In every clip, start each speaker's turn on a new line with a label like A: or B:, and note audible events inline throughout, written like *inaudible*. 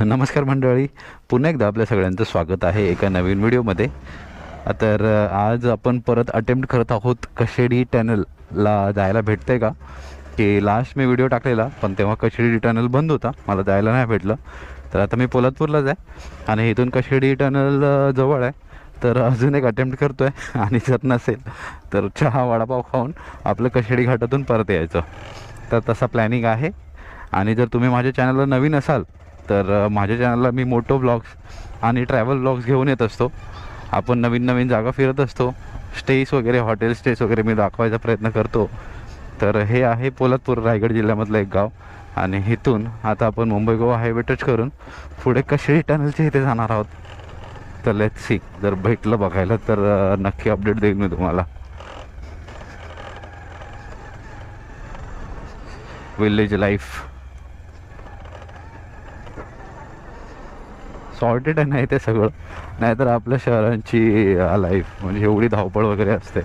A: *laughs* नमस्कार मंडळी. पुन्हा एकदा आपल्या सगळ्यांचं स्वागत आहे एका नवीन व्हिडिओमध्ये. तर आज आपण परत अटेम्प्ट करत आहोत कशेडी टॅनलला जायला भेटतंय का? की लास्ट मी व्हिडिओ टाकलेला पण तेव्हा कशेडी टनल बंद होता. मला जायला नाही भेटलं. तर आता मी पोलादपूरलाच आहे. आणि इथून कशेडी टनल जवळ आहे. तर अजून एक अटेम्प्ट करतो आहे आणि जर नसेल तर चहा वडापाव खाऊन आपलं कशेडी घाटातून परत यायचं. तर तसा प्लॅनिंग आहे. आणि जर तुम्ही माझ्या चॅनलला नवीन असाल तर माझ्या चॅनलला मी मोटो ब्लॉग्स आणि ट्रॅव्हल ब्लॉग्स घेऊन येत असतो. आपण नवीन नवीन जागा फिरत असतो. स्टेज वगैरे हॉटेल स्टेज वगैरे मी दाखवायचा प्रयत्न करतो. तर हे आहे पोलादपूर रायगड जिल्ह्यामधलं एक गाव. आणि इथून आता आपण मुंबई गोवा हायवे टच करून पुढे कशेळी टनलच्या इथे जाणार आहोत. तर लेट सी जर भेटलं बघायला तर नक्की अपडेट देईन मी तुम्हाला. विलेज लाईफ सॉर्टेड आहे नाही ते सगळं. नाहीतर आपल्या शहरांची लाईफ म्हणजे एवढी धावपळ वगैरे असते.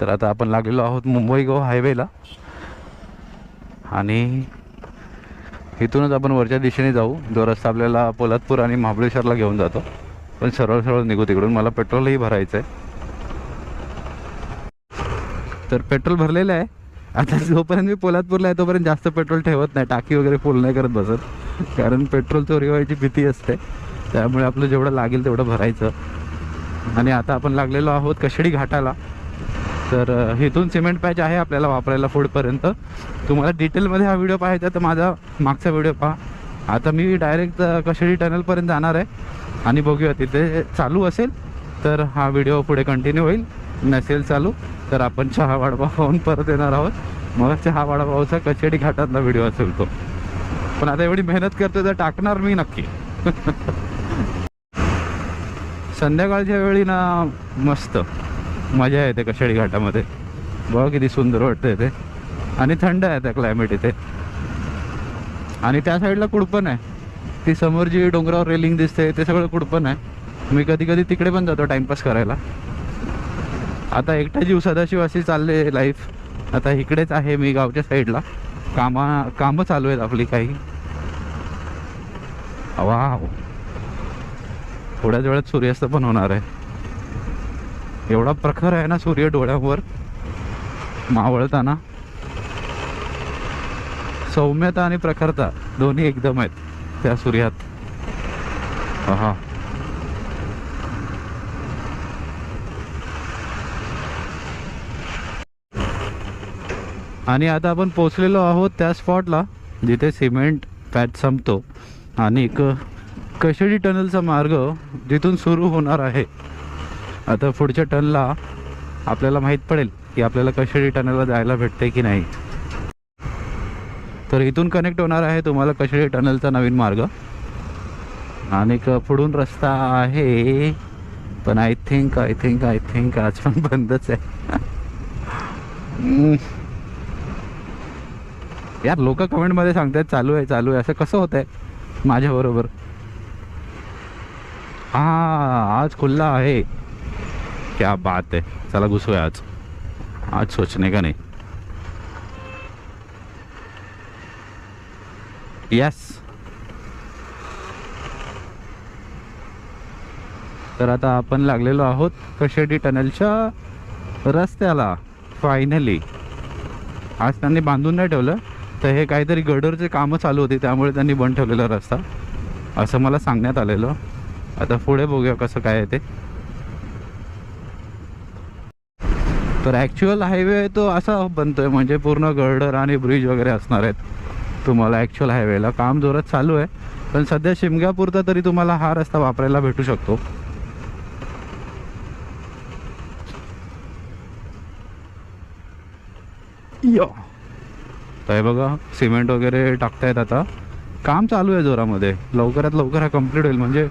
A: तर आता आपण लागलेलो आहोत मुंबई गोवा हायवेला. आणि इथूनच आपण वरच्या दिशेने जाऊ. जो रस्ता आपल्याला पोलादपूर आणि महाबळेश्वरला घेऊन जातो. पण सरळ सरळ निघू तिकडून. मला पेट्रोलही भरायचं आहे तर पेट्रोल भरलेलं आहे. आता जोपर्यंत मी पोलादपूरला आहे तोपर्यंत जास्त पेट्रोल ठेवत नाही. टाकी वगैरे फुल नाही करत बसत. कारण पेट्रोल चोरी व्हायची भीती असते. त्यामुळे आपलं जेवढं लागेल तेवढं भरायचं. आणि आता आपण लागलेलो आहोत कशडी घाटाला. तर इथून सिमेंट पॅच आहे आपल्याला वापरायला पुढपर्यंत. तुम्हाला डिटेलमध्ये हा व्हिडिओ पाहायचा तर माझा मागचा व्हिडिओ पहा. आता मी डायरेक्ट कशडी टनलपर्यंत जाणार आहे. आणि बघूया तिथे चालू असेल तर हा व्हिडिओ पुढे कंटिन्यू होईल. नसेल चालू तर आपण चहा वाडबा खाऊन परत येणार आहोत. मग चहा वाडापावचा कचेडी घाटातला व्हिडिओ असेल तो. पण आता एवढी मेहनत करतो तर टाकणार मी नक्की. संध्याकाळच्या वेळी ना मस्त. मजा येते कशाळी घाटामध्ये. बघा किती सुंदर वाटतं ते. आणि थंड आहे त्या क्लायमेट इथे. आणि त्या साईडला कुडपण आहे. ती समोर जी डोंगरावर रेलिंग दिसते ते सगळं कुडपण आहे. मी कधी कधी तिकडे पण जातो टाइमपास करायला. आता एकटा जीव सदाशिव अशी चालले लाईफ आता इकडेच आहे मी गावच्या साईडला कामा कामं चालू आहेत आपली काही. वा थोड्याच वेळात सूर्यास्त पण होणार आहे. एवढा प्रखर आहे ना सूर्य डोळ्यावर. मावळताना. सौम्यता आणि प्रखरता दोन्ही एकदम आहेत त्या सूर्यात. हा आणि आता आपण पोचलेलो आहोत त्या स्पॉटला जिथे सिमेंट पॅच संपतो. आणि एक कशेडी टनलचा मार्ग जिथून सुरू होणार आहे. आता पुढच्या टनला आपल्याला माहीत पडेल की आपल्याला कशेडी टनलला जायला भेटते की नाही. तर इथून कनेक्ट होणार आहे तुम्हाला कशेडी टनलचा नवीन मार्ग. आणि पुढून रस्ता आहे पण I think I think I think आज पण बंदच आहे. *laughs* यार लोक कमेंटमध्ये सांगतात चालू आहे चालू आहे. असं कसं होत आहे माझ्याबरोबर. हा आज खुल्ला आहे. क्या बात आहे. चला घुसूया आज. आज सोचणे का नाही? यस तर आता आपण लागलेलो आहोत कशेडी टनलच्या रस्त्याला. फायनली आज त्यांनी बांधून नाही ठेवलं. तर हे काहीतरी गडरचे कामं चालू होती त्यामुळे त्यांनी बंद ठेवलेला रस्ता. असं मला सांगण्यात आलेलं. आता पुढे बघूया कसं काय ते. तर ॲक्च्युअल हायवे तो असा बनतोय म्हणजे पूर्ण गर्डर आणि ब्रिज वगैरे असणार आहेत. तुम्हाला ॲक्च्युअल हायवेला काम जोरात चालू आहे. पण सध्या शिमग्यापुरता तरी तुम्हाला हा रस्ता वापरायला भेटू शकतो. या. तर हे बघा सिमेंट वगैरे टाकतायत आता. काम चालू आहे जोरामध्ये. लवकरात लवकर हा कंप्लीट होईल. म्हणजे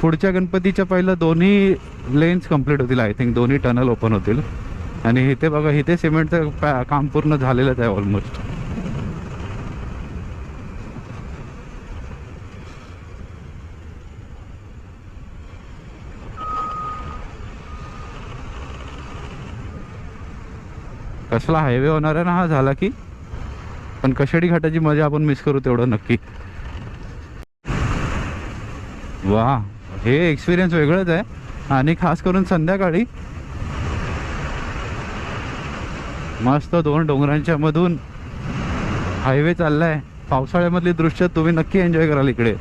A: पुढच्या गणपतीच्या पहिलं दोन्ही लेन्स कंप्लीट होतील आय थिंक दोन्ही टनल ओपन होतील. आणि इथे बघा इथे सिमेंटचं पॅ- काम पूर्ण झालेलंच आहे ऑलमोस्ट कसला हायवे होणार आहे ना हा? झाला की? पण कशेडी घाटाची मजा आपण मिस करू तेवढं नक्की. वा हे एक्सपिरियन्स वेगळंच आहे. आणि खास करून संध्याकाळी. मस्त दोन डोंगरांच्या मधून हायवे चाललाय. पावसाळ्यामधली दृश्य तुम्ही नक्की एन्जॉय कराल इकडे.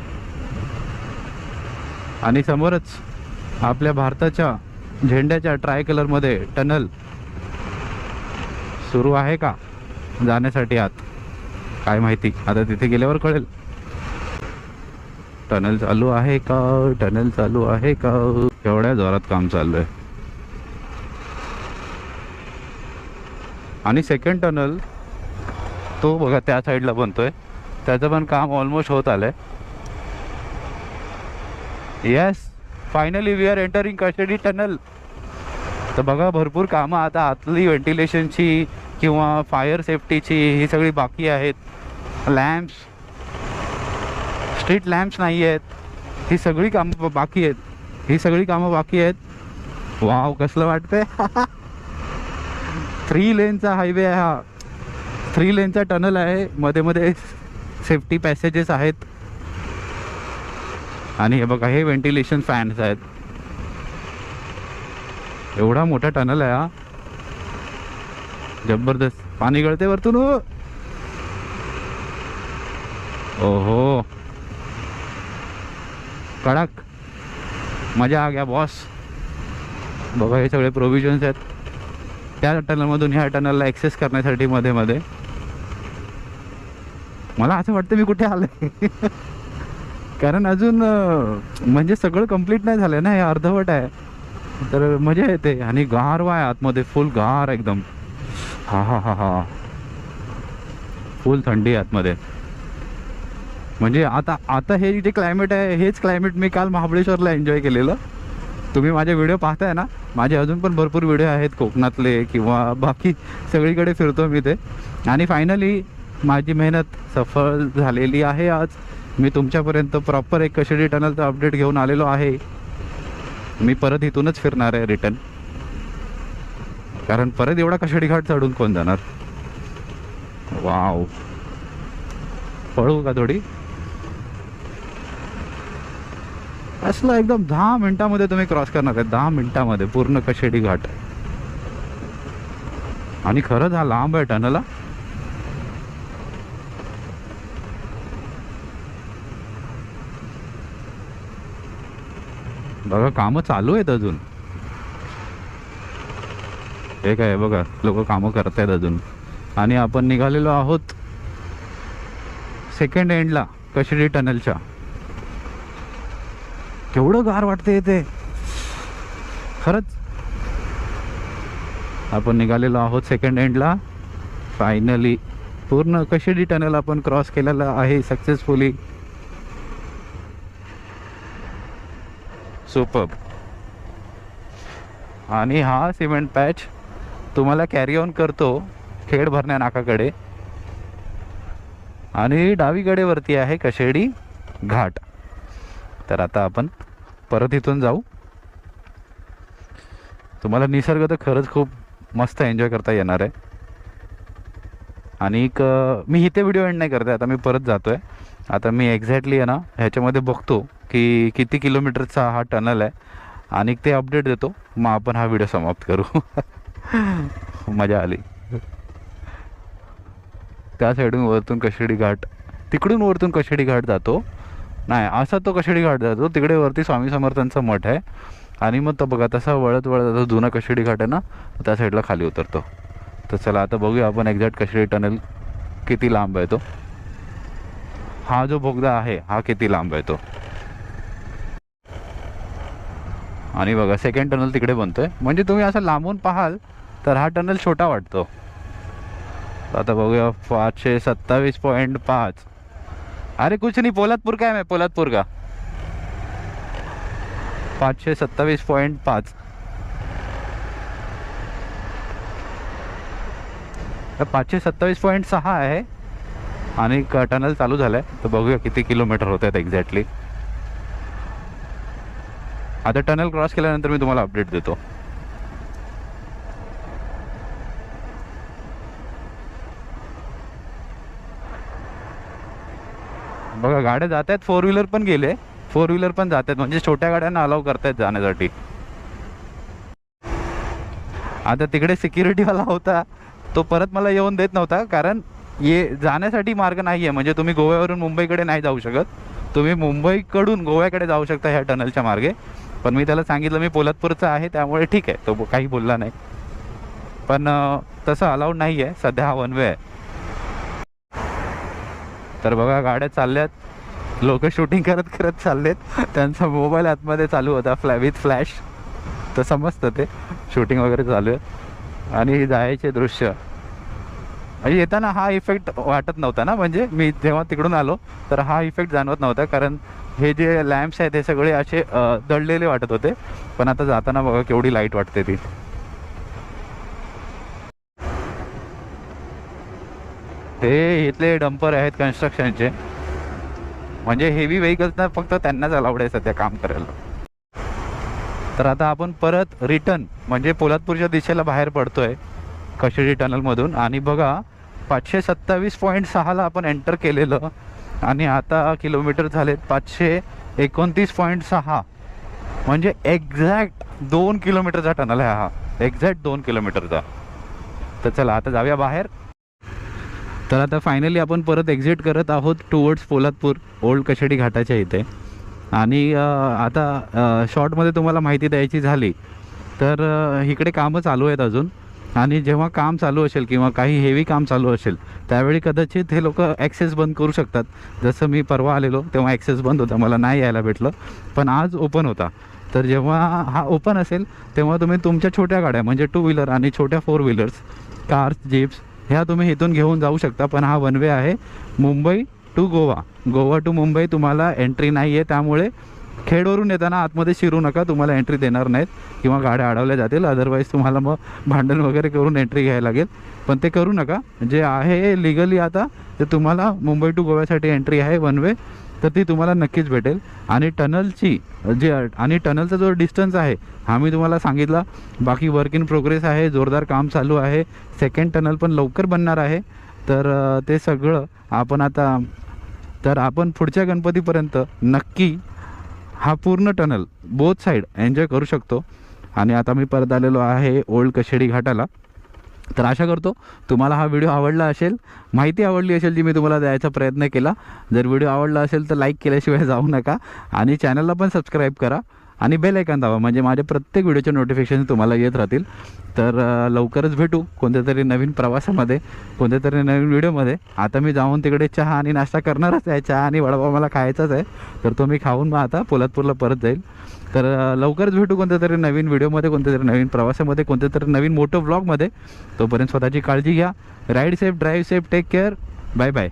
A: आणि समोरच आपल्या भारताच्या झेंड्याच्या ट्राय कलरमध्ये टनल सुरू आहे का? जाण्यासाठी आत. काय माहिती? आता तिथे गेल्यावर कळेल. टनल चालू आहे का? टनल चालू आहे का? एवढ्या जोरात काम चालू आहे. आणि सेकंड टनल तो बघा त्या साईडला बनतोय. त्याचं पण काम ऑलमोस्ट होत आलंय. Yes finally we are entering Kashedi tunnel तर बघा भरपूर कामं आता आतली व्हेंटिलेशनची किंवा फायर सेफ्टीची ही सगळी बाकी आहेत. लॅम्प्स स्ट्रीट लॅम्प्स नाही आहेत. ही सगळी कामं बाकी आहेत. ही सगळी कामं बाकी आहेत. वाव कसलं वाटतंय? थ्री लेनचा हायवे आहे हा. थ्री लेनचा टनल आहे. मध्ये मध्ये सेफ्टी पॅसेजेस आहेत. आणि हे बघा हे व्हेंटिलेशन फॅन्स आहेत. एवढा मोठा टनल आहे हा. जबरदस्त. पाणी गळते वरतून हो. ओहो. कडक. मजा आ गया बॉस बघा हे सगळे प्रोव्हिजन्स आहेत. त्या टनलमधून ह्या टनलला ॲक्सेस करण्यासाठी मध्ये मध्ये. मला असं वाटतं मी कुठे आले कारण अजून म्हणजे सगळं कंप्लीट नाही झालं ना हे अर्धवट आहे. तर मजा येते. आणि गार वाय आतमध्ये फुल गार एकदम. हा हा हा हा. फुल थंडी आतमध्ये. म्हणजे आता आता हे जे क्लायमेट आहे हेच क्लायमेट मी काल महाबळेश्वरला एन्जॉय केलेलं. तुम्ही माझे व्हिडिओ पाहताय ना माझे अजून पण भरपूर व्हिडिओ आहेत कोकणातले किंवा बाकी सगळीकडे फिरतो मी ते आणि फायनली माझी मेहनत सफल झालेली आहे आज. मी तुमच्यापर्यंत प्रॉपर एक कशेडी टनलचं अपडेट घेऊन आलेलो आहे. मी परत इथूनच फिरणार आहे रिटर्न कारण परत एवढा कशेडी घाट चढून कोण जाणार? वाव. पळू का थोडी? असलं एकदम दहा मिनिटामध्ये तुम्ही क्रॉस करणार आहे दहा मिनिटामध्ये पूर्ण कशेडी घाट आणि खरंच हा लांब आहे टनला बघा कामं चालू आहेत अजून. हे काय आहे बघा लोक कामं करतायत अजून. आणि आपण निघालेलो आहोत सेकंड एंडला कशिडी टनलच्या केवढं गार वाटते ते खरंच. आपण निघालेलो आहोत सेकंड एंडला फायनली पूर्ण कशिडी टनल आपण क्रॉस केलेला आहे सक्सेसफुली सुपर आणि हा सिमेंट पॅच तुम्हाला कॅरी ऑन करतो खेड भरण्या नाकाकडे. आणि डावीकडे वरती आहे कशेडी घाट. तर आता आपण परत इथून जाऊ. तुम्हाला निसर्ग तर खरंच खूप मस्त एन्जॉय करता येणार आहे. आणि एक मी इथे व्हिडिओ एंड नाही करते आता मी परत जातो आहे आता मी एक्झॅक्टली आहे ना ह्याच्यामध्ये बघतो की किती किलोमीटरचा हा टनल आहे. आणि ते अपडेट देतो. मग आपण हा व्हिडिओ समाप्त करू. *laughs* मजा आली. त्या साईडून वरतून कशेडी घाट तिकडून वरतून कशेडी घाट जातो. नाही असा तो कशेडी घाट जातो तिकडे वरती स्वामी समर्थांचा मठ आहे. आणि मग तो बघा तसा वळत वळत जातो जुना कशेडी घाट आहे ना त्या साईडला खाली उतरतो. तर चला आता बघूया आपण एक्झॅक्ट कशेडी टनल किती लांब आहे तो. हा जो बोगदा आहे हा किती लांब आहे तो. आणि बघा सेकंड टनल तिकडे बनतोय. म्हणजे तुम्ही असं लांबून पाहाल तर हा टनल छोटा वाटतो. आता बघूया पाचशे सत्तावीस पॉईंट पाच. अरे कुछ नाही पोलादपूर काय है पोलादपूर का? पाचशे सत्तावीस पॉईंट पाच. तर पाचशे सत्तावीस पॉईंट सहा आहे. आणि टनल चालू झालंय. तर बघूया किती किलोमीटर होत आहेत एक्झॅक्टली आता टनल क्रॉस केल्यानंतर मी तुम्हाला अपडेट देतो. बघा गाड्या जात आहेत फोर व्हीलर पण गेले. फोर व्हीलर पण जात आहेत म्हणजे छोट्या गाड्यांना अलाव करतायत जाण्यासाठी. आता तिकडे सिक्युरिटीवाला होता तो परत मला येऊन देत नव्हता कारण ये जाण्यासाठी मार्ग नाही आहे म्हणजे तुम्ही गोव्यावरून मुंबईकडे नाही जाऊ शकत. तुम्ही मुंबईकडून गोव्याकडे जाऊ शकता ह्या टनलच्या मार्गे. पण मी त्याला सांगितलं मी पोलादपूरचा आहे त्यामुळे ठीक आहे. तो काही बोलला नाही. पण तसं अलाउड नाही आहे सध्या हा वन वे आहे. तर बघा गाड्या चालल्यात. लोक शूटिंग करत करत चाललेत. त्यांचा मोबाईल आतमध्ये चालू होता फ्लॅ विथ फ्लॅश तर समजतं ते. शूटिंग वगैरे चालू आहे. आणि जायचे दृश्य. म्हणजे येताना हा इफेक्ट वाटत नव्हता ना? म्हणजे मी जेव्हा तिकडून आलो तर हा इफेक्ट जाणवत नव्हता. कारण हे जे लॅम्प्स आहेत हे सगळे असे दडलेले वाटत होते. पण आता जाताना बघा केवढी लाइट वाटते ती. ते इथले डंपर आहेत कन्स्ट्रक्शनचे म्हणजे हेवी व्हेकल्सना फक्त त्यांनाच अलाउड आहे सध्या काम करायला. तर आता आपण परत रिटर्न म्हणजे पोलादपूरच्या दिशेला बाहेर पडतोय कशेरी टनलमधून आणि बघा पाचशे सत्तावीस पॉईंट सहाला आपण एंटर केलेलं आणि आता किलोमीटर झालेत पाचशे एकोणतीस पॉईंट सहा. म्हणजे एक्झॅक्ट दोन किलोमीटरचा टनल आहे हा. एक्झॅक्ट दोन किलोमीटरचा. तर चला आता जाऊया बाहेर. तर आता फायनली आपण परत एक्झिट करत आहोत टुवर्ड्स पोलादपूर ओल्ड कशेडी घाटाच्या इथे. आणि आता शॉर्टमध्ये तुम्हाला माहिती द्यायची झाली तर इकडे कामं चालू आहेत अजून. आणि जेव्हा काम चालू असेल किंवा काही हेवी काम चालू असेल त्यावेळी कदाचित हे लोक ॲक्सेस बंद करू शकतात. जसं मी परवा आलेलो तेव्हा ॲक्सेस बंद होता मला नाही यायला भेटलं. पण आज ओपन होता. तर जेव्हा हा ओपन असेल तेव्हा तुम्ही तुमच्या छोट्या गाड्या म्हणजे टू व्हीलर आणि छोट्या फोर व्हीलर्स कार्स जीप्स ह्या तुम्ही इथून घेऊन जाऊ शकता. पण हा वन वे आहे. मुंबई टू गोवा. गोवा टू मुंबई तुम्हाला एंट्री नाही आहे त्यामुळे खेडवरून येताना आतमध्ये शिरू नका तुम्हाला एंट्री देणार नाहीत किंवा गाड्या अडवल्या जातील. अदरवाईज तुम्हाला मग भांडण वगैरे करून एंट्री घ्यायला लागेल. पण ते करू नका. जे आहे लिगली आता ते तुम्हाला मुंबई टू गोव्यासाठी एंट्री आहे वन वे तर ती तुम्हाला नक्कीच भेटेल. आणि टनलची जे आणि टनलचा जो डिस्टन्स आहे हा मी तुम्हाला सांगितला. बाकी वर्क इन प्रोग्रेस आहे जोरदार काम चालू आहे. सेकंड टनल पण लवकर बनणार आहे. तर ते सगळं आपण आता तर आपण पुढच्या गणपतीपर्यंत नक्की हा पूर्ण टनल बोथ साईड एन्जॉय करू शकतो. आणि आता मी परत आलेलो आहे ओल्ड कशेडी घाटाला. तर आशा करतो तुम्हाला हा व्हिडिओ आवडला असेल. माहिती आवडली असेल जी मी तुम्हाला द्यायचा प्रयत्न केला. जर व्हिडिओ आवडला असेल तर लाईक केल्याशिवाय जाऊ नका. आणि चॅनलला पण सबस्क्राईब करा. आणि बेल ऐकन दाबा. म्हणजे माझ्या प्रत्येक व्हिडिओचे नोटिफिकेशन तुम्हाला येत राहतील. तर लवकरच भेटू कोणत्या तरी नवीन प्रवासामध्ये कोणत्या तरी नवीन व्हिडिओमध्ये आता मी जाऊन तिकडे चहा आणि नाश्ता करणारच आहे. चहा आणि वडापाव मला खायचाच आहे. तर तो मी खाऊन मग आता पोलादपूरला परत जाईल. तर लवकरच भेटू कोणत्या तरी नवीन व्हिडिओमध्ये कोणत्या तरी नवीन प्रवासामध्ये कोणत्या तरी नवीन मोठं व्लॉगमध्ये तोपर्यंत स्वतःची काळजी घ्या. Ride safe drive safe take care bye bye